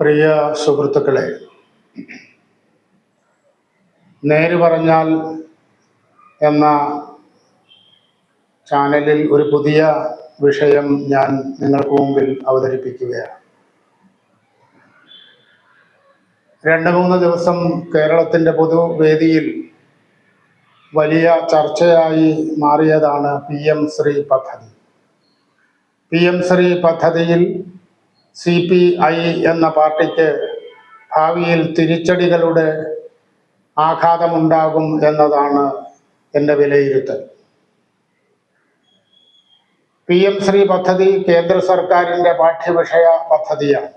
പ്രിയ സുഹൃത്തുക്കളെ നേര് പറഞ്ഞാൽ എന്ന ചാനലിൽ ഒരു പുതിയ വിഷയം ഞാൻ നിങ്ങൾക്ക് മുമ്പിൽ അവതരിപ്പിക്കുകയാണ്. രണ്ട് മൂന്ന് ദിവസം കേരളത്തിന്റെ പൊതുവേദിയിൽ വലിയ ചർച്ചയായി മാറിയതാണ് പി എം ശ്രീ പദ്ധതി. പി എം ശ്രീ പദ്ധതിയിൽ സി പി ഐ എന്ന പാർട്ടിക്ക് ഭാവിയിൽ തിരിച്ചടികളുടെ ആഘാതമുണ്ടാകും എന്നതാണ് എന്റെ വിലയിരുത്തൽ. പി എം ശ്രീ പദ്ധതി കേന്ദ്ര സർക്കാരിന്റെ പാഠ്യവിഷയ പദ്ധതിയാണ്.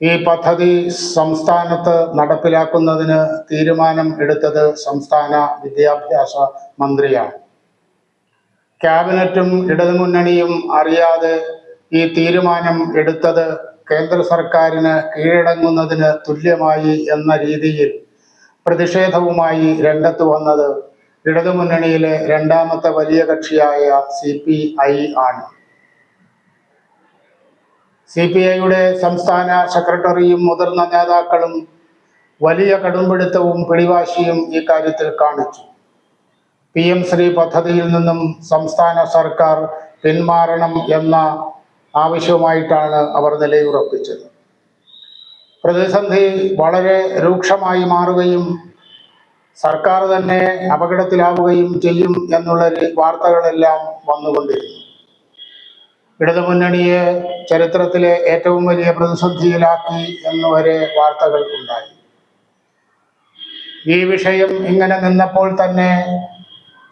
ഈ പദ്ധതി സംസ്ഥാനത്ത് നടപ്പിലാക്കുന്നതിന് തീരുമാനം എടുത്തത് സംസ്ഥാന വിദ്യാഭ്യാസ മന്ത്രിയാണ്. ക്യാബിനറ്റും ഇടതുമുന്നണിയും അറിയാതെ ഈ തീരുമാനം എടുത്തത് കേന്ദ്ര സർക്കാരിന് കീഴടങ്ങുന്നതിന് തുല്യമായി എന്ന രീതിയിൽ പ്രതിഷേധവുമായി രംഗത്ത് വന്നത് ഇടതുമുന്നണിയിലെ രണ്ടാമത്തെ വലിയ കക്ഷിയായ സി പി ഐ ആണ്. സി പി ഐയുടെ സംസ്ഥാന സെക്രട്ടറിയും മുതിർന്ന നേതാക്കളും വലിയ കടുംപിടുത്തവും പിടിവാശിയും ഈ കാര്യത്തിൽ കാണിച്ചു. പി എം ശ്രീ പദ്ധതിയിൽ നിന്നും സംസ്ഥാന സർക്കാർ പിന്മാറണം എന്ന ആവശ്യവുമായിട്ടാണ് അവർ നിലയുറപ്പിച്ചത്. പ്രതിസന്ധി വളരെ രൂക്ഷമായി മാറുകയും സർക്കാർ തന്നെ അപകടത്തിലാവുകയും ചെയ്യും എന്നുള്ള വാർത്തകളെല്ലാം വന്നുകൊണ്ടിരുന്നു. ഇടതുമുന്നണിയെ ചരിത്രത്തിലെ ഏറ്റവും വലിയ പ്രതിസന്ധിയിലാക്കി എന്നുവരെ വാർത്തകൾ ഉണ്ടായി ഈ വിഷയം ഇങ്ങനെ നിന്നപ്പോൾ തന്നെ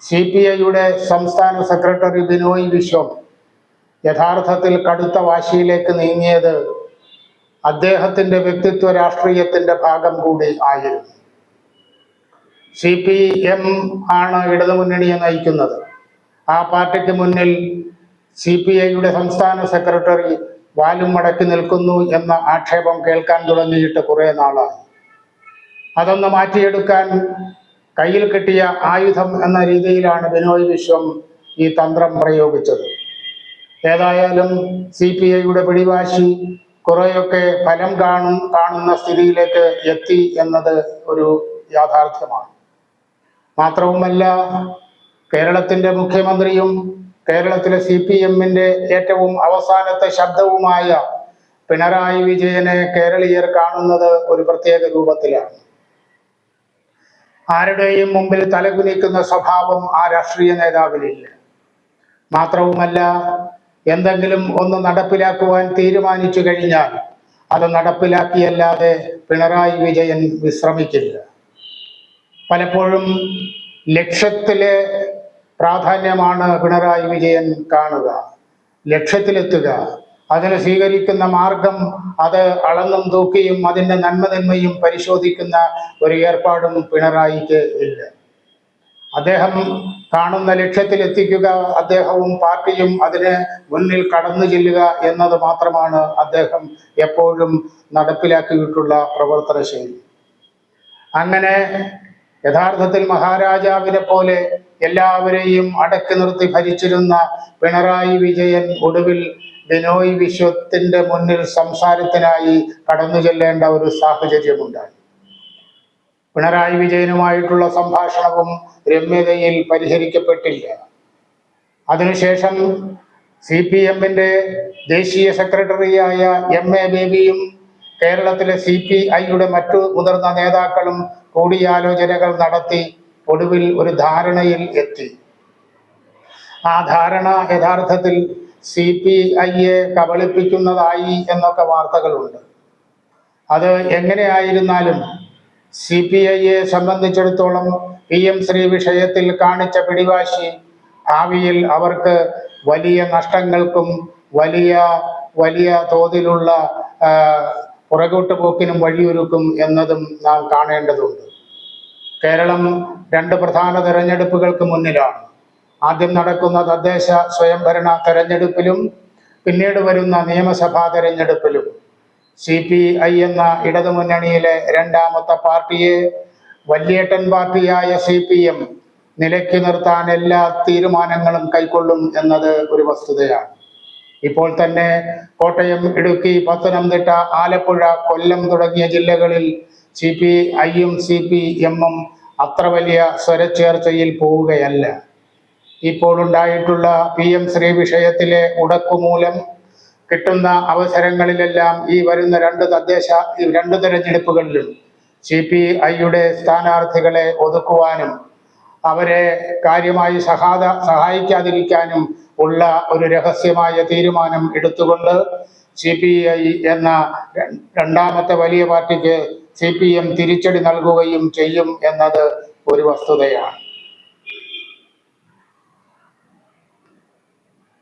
സി പി ഐയുടെ സംസ്ഥാന സെക്രട്ടറി ബിനോയ് വിശ്വം യഥാർത്ഥത്തിൽ കടുത്ത വാശിയിലേക്ക് നീങ്ങിയത് അദ്ദേഹത്തിന്റെ വ്യക്തിത്വ രാഷ്ട്രീയത്തിന്റെ ഭാഗം കൂടി ആയിരുന്നു. സി പി എം ആണ് ഇടതുമുന്നണിയെ നയിക്കുന്നത്. ആ പാർട്ടിക്ക് മുന്നിൽ സി പി ഐയുടെ സംസ്ഥാന സെക്രട്ടറി വാലും മടക്കി നിൽക്കുന്നു എന്ന ആക്ഷേപം കേൾക്കാൻ തുടങ്ങിയിട്ട് കുറെ നാളായി. അതൊന്ന് മാറ്റിയെടുക്കാൻ കയ്യിൽ കിട്ടിയ ആയുധം എന്ന രീതിയിലാണ് ബിനോയ് വിശ്വം ഈ തന്ത്രം പ്രയോഗിച്ചത്. ഏതായാലും സി പി ഐയുടെ പിടിവാശി കുറെയൊക്കെ ഫലം കാണും കാണുന്ന സ്ഥിതിയിലേക്ക് എത്തി എന്നത് ഒരു യാഥാർത്ഥ്യമാണ്. മാത്രവുമല്ല കേരളത്തിന്റെ മുഖ്യമന്ത്രിയും കേരളത്തിലെ സി പി എമ്മിന്റെ ഏറ്റവും അവസാനത്തെ ശബ്ദവുമായ പിണറായി വിജയനെ കേരളീയർ കാണുന്നത് ഒരു പ്രത്യേക രൂപത്തിലാണ്. ആരുടെയും മുമ്പിൽ തലകുനിക്കുന്ന സ്വഭാവം ആ രാഷ്ട്രീയ നേതാവിലില്ല. മാത്രവുമല്ല എന്തെങ്കിലും ഒന്ന് നടപ്പിലാക്കുവാൻ തീരുമാനിച്ചു കഴിഞ്ഞാൽ അത് നടപ്പിലാക്കിയല്ലാതെ പിണറായി വിജയൻ വിശ്രമിക്കില്ല. പലപ്പോഴും ലക്ഷ്യത്തിലെ പ്രാധാന്യമാണ് പിണറായി വിജയൻ കാണുക. ലക്ഷ്യത്തിലെത്തുക. അതിന് സ്വീകരിക്കുന്ന മാർഗം അത് അളന്നും തൂക്കിയും അതിന്റെ നന്മനന്മയും പരിശോധിക്കുന്ന ഒരു ഏർപ്പാടും പിണറായിക്ക് ഇല്ല. അദ്ദേഹം കാണുന്ന ലക്ഷ്യത്തിൽ എത്തിക്കുക അദ്ദേഹവും പാർട്ടിയും അതിന് മുന്നിൽ കടന്നു ചെല്ലുക എന്നത് മാത്രമാണ് അദ്ദേഹം എപ്പോഴും നടപ്പിലാക്കിയിട്ടുള്ള പ്രവർത്തന ശൈലി. അങ്ങനെ യഥാർത്ഥത്തിൽ മഹാരാജാവിനെ പോലെ എല്ലാവരെയും അടക്കി നിർത്തി ഭരിച്ചിരുന്ന പിണറായി വിജയൻ ഒടുവിൽ ബിനോയ് വിശ്വത്തിന്റെ മുന്നിൽ സംസാരത്തിനായി കടന്നു ചെല്ലേണ്ട ഒരു സാഹചര്യമുണ്ടായി. പിണറായി വിജയനുമായിട്ടുള്ള സംഭാഷണവും രമ്യതയിൽ പരിഹരിക്കപ്പെട്ടില്ല. അതിനുശേഷം സി പി എമ്മിന്റെ ദേശീയ സെക്രട്ടറിയായ എം എ ബേബിയും കേരളത്തിലെ സി പി ഐയുടെ മറ്റു മുതിർന്ന നേതാക്കളും കൂടിയാലോചനകൾ നടത്തി ഒടുവിൽ ഒരു ധാരണയിൽ എത്തി. ആ ധാരണ യഥാർത്ഥത്തിൽ സി പി ഐയെ കബളിപ്പിക്കുന്നതായി എന്നൊക്കെ വാർത്തകളുണ്ട്. അത് എങ്ങനെയായിരുന്നാലും സി പി ഐയെ സംബന്ധിച്ചിടത്തോളം പി എം ശ്രീ വിഷയത്തിൽ കാണിച്ച പിടിവാശി ഭാവിയിൽ അവർക്ക് വലിയ നഷ്ടങ്ങൾക്കും വലിയ വലിയ തോതിലുള്ള പുറകോട്ട് പോക്കിനും വഴിയൊരുക്കും എന്നതും നാം കാണേണ്ടതുണ്ട്. കേരളം രണ്ട് പ്രധാന തെരഞ്ഞെടുപ്പുകൾക്ക് മുന്നിലാണ്. ആദ്യം നടക്കുന്ന തദ്ദേശ സ്വയംഭരണ തെരഞ്ഞെടുപ്പിലും പിന്നീട് വരുന്ന നിയമസഭാ തെരഞ്ഞെടുപ്പിലും. സി പി ഐ എന്ന ഇടതുമുന്നണിയിലെ രണ്ടാമത്തെ പാർട്ടിയെ വല്യേട്ടൻ പാർട്ടിയായ സി പി എം നിലയ്ക്ക് നിർത്താൻ എല്ലാ തീരുമാനങ്ങളും കൈക്കൊള്ളും എന്നത് ഒരു വസ്തുതയാണ്. ഇപ്പോൾ തന്നെ കോട്ടയം ഇടുക്കി പത്തനംതിട്ട ആലപ്പുഴ കൊല്ലം തുടങ്ങിയ ജില്ലകളിൽ സി പി ഐയും സി പി എമ്മും അത്ര വലിയ സ്വരച്ചേർച്ചയിൽ പോവുകയല്ല. ഇപ്പോൾ ഉണ്ടായിട്ടുള്ള പി എം ശ്രീ വിഷയത്തിലെ ഉടക്കുമൂലം കിട്ടുന്ന അവസരങ്ങളിലെല്ലാം ഈ വരുന്ന രണ്ട് തദ്ദേശ രണ്ട് തെരഞ്ഞെടുപ്പുകളിലും സി പി ഐയുടെ സ്ഥാനാർത്ഥികളെ ഒതുക്കുവാനും അവരെ കാര്യമായി സഹാത സഹായിക്കാതിരിക്കാനും ഉള്ള ഒരു രഹസ്യമായ തീരുമാനം എടുത്തുകൊണ്ട് സി പി ഐ എന്ന രണ്ടാമത്തെ വലിയ പാർട്ടിക്ക് സി പി എം തിരിച്ചടി നൽകുകയും ചെയ്യും എന്നത് ഒരു വസ്തുതയാണ്.